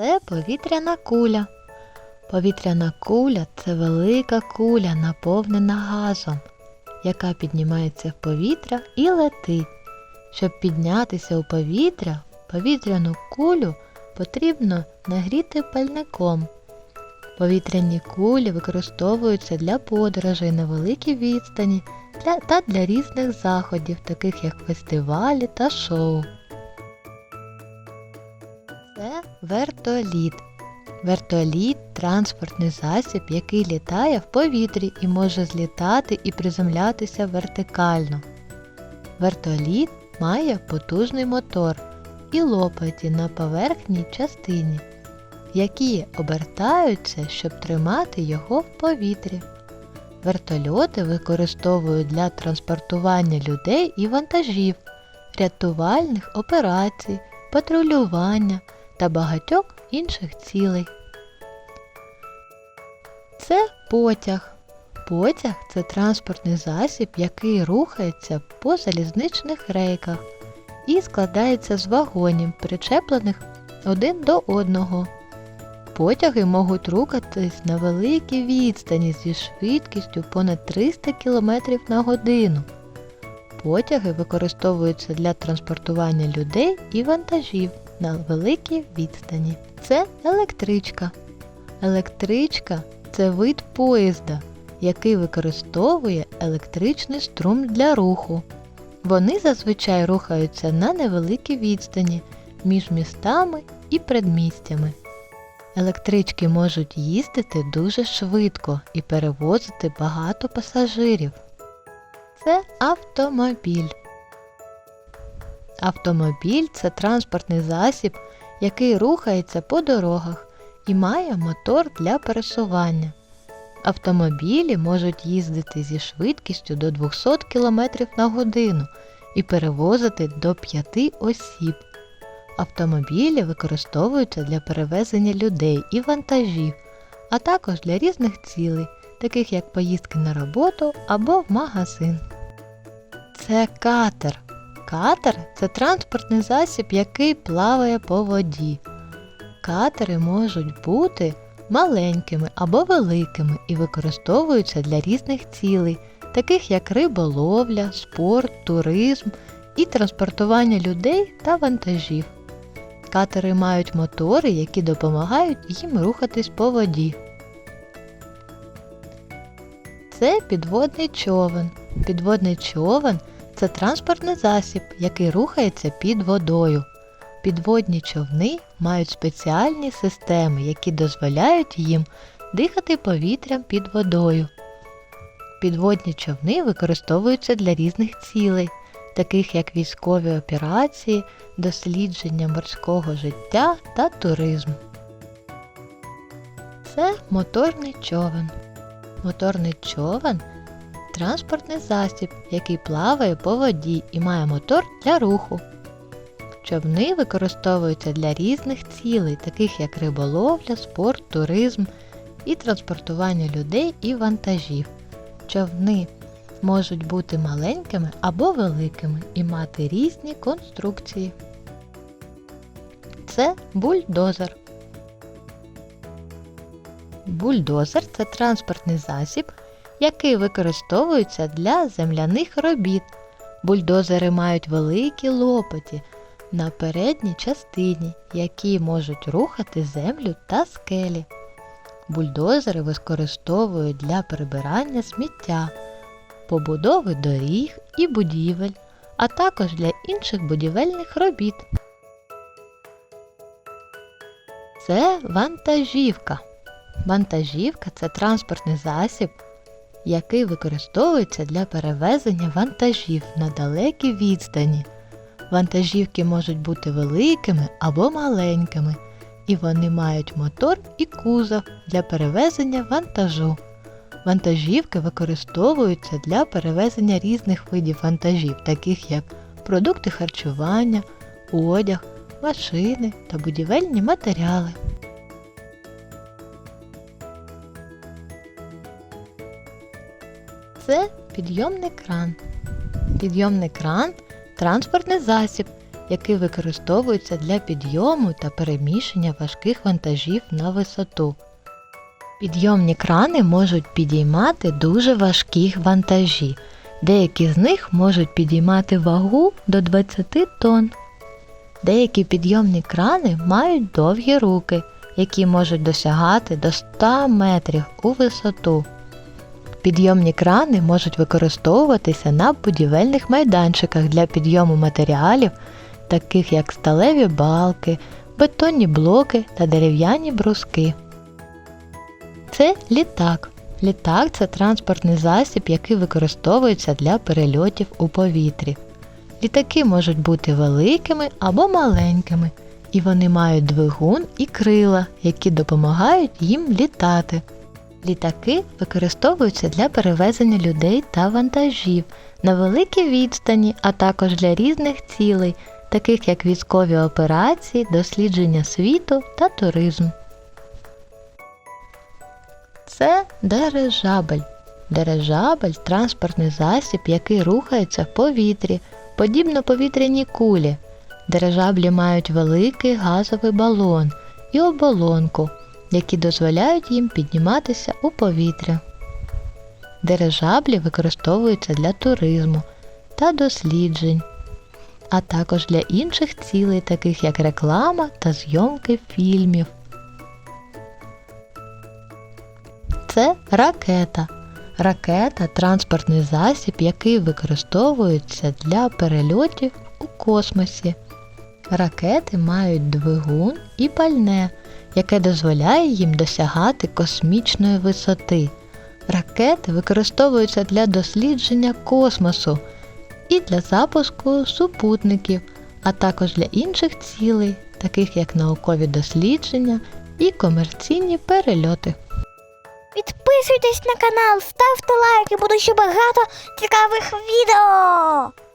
Це повітряна куля. Повітряна куля це велика куля, наповнена газом, яка піднімається в повітря і летить. Щоб піднятися у повітря, повітряну кулю потрібно нагріти пальником. Повітряні кулі використовуються для подорожей на великій відстані та для різних заходів, таких як фестивалі та шоу. Вертоліт. Вертоліт транспортний засіб, який літає в повітрі і може злітати і приземлятися вертикально. Вертоліт має потужний мотор і лопаті на поверхній частині, які обертаються, щоб тримати його в повітрі. Вертольоти використовують для транспортування людей і вантажів, рятувальних операцій, патрулювання та багатьох інших цілей. Це потяг. Потяг це транспортний засіб, який рухається по залізничних рейках і складається з вагонів, причеплених один до одного. Потяги можуть рухатись на великій відстані зі швидкістю понад 300 км на годину. Потяги використовуються для транспортування людей і вантажів на великій відстані. Це електричка. Електричка це вид поїзда, який використовує електричний струм для руху. Вони зазвичай рухаються на невеликій відстані між містами і предмістями. Електрички можуть їздити дуже швидко і перевозити багато пасажирів. Це автомобіль. Автомобіль це транспортний засіб, який рухається по дорогах і має мотор для пересування. Автомобілі можуть їздити зі швидкістю до 200 км на годину і перевозити до 5 осіб. Автомобілі використовуються для перевезення людей і вантажів, а також для різних цілей, таких як поїздки на роботу або в магазин. Це катер. Катер це транспортний засіб, який плаває по воді. Катери можуть бути маленькими або великими і використовуються для різних цілей, таких як риболовля, спорт, туризм і транспортування людей та вантажів. Катери мають мотори, які допомагають їм рухатись по воді. Це підводний човен. Підводний човен це транспортний засіб, який рухається під водою. Підводні човни мають спеціальні системи, які дозволяють їм дихати повітрям під водою. Підводні човни використовуються для різних цілей, таких як військові операції, дослідження морського життя та туризм. Це моторний човен. Моторний човен транспортний засіб, який плаває по воді і має мотор для руху. Човни використовуються для різних цілей, таких як риболовля, спорт, туризм і транспортування людей і вантажів. Човни можуть бути маленькими або великими і мати різні конструкції. Це бульдозер. Бульдозер це транспортний засіб, який використовується для земляних робіт. Бульдозери мають великі лопаті на передній частині, які можуть рухати землю та скелі. Бульдозери використовують для прибирання сміття, побудови доріг і будівель, а також для інших будівельних робіт. Це вантажівка. Вантажівка це транспортний засіб, який використовується для перевезення вантажів на далекій відстані. Вантажівки можуть бути великими або маленькими, і вони мають мотор і кузов для перевезення вантажу. Вантажівки використовуються для перевезення різних видів вантажів, таких як продукти харчування, одяг, машини та будівельні матеріали. Це підйомний кран. Підйомний кран транспортний засіб, який використовується для підйому та переміщення важких вантажів на висоту. Підйомні крани можуть підіймати дуже важкі вантажі. Деякі з них можуть підіймати вагу до 20 тонн. Деякі підйомні крани мають довгі руки, які можуть досягати до 100 метрів у висоту. Підйомні крани можуть використовуватися на будівельних майданчиках для підйому матеріалів, таких як сталеві балки, бетонні блоки та дерев'яні бруски. Це літак. Літак це транспортний засіб, який використовується для перельотів у повітрі. Літаки можуть бути великими або маленькими, і вони мають двигун і крила, які допомагають їм літати. Літаки використовуються для перевезення людей та вантажів на великій відстані, а також для різних цілей, таких як військові операції, дослідження світу та туризм. Це дирижабель. Дирижабель транспортний засіб, який рухається в повітрі, подібно повітряній кулі. Дирижаблі мають великий газовий балон і оболонку, які дозволяють їм підніматися у повітря. Дирижаблі використовуються для туризму та досліджень, а також для інших цілей, таких як реклама та зйомки фільмів. Це ракета. Ракета транспортний засіб, який використовується для перельотів у космосі. Ракети мають двигун і пальне, яке дозволяє їм досягати космічної висоти. Ракети використовуються для дослідження космосу і для запуску супутників, а також для інших цілей, таких як наукові дослідження і комерційні перельоти. Підписуйтесь на канал, ставте лайки, буде ще багато цікавих відео.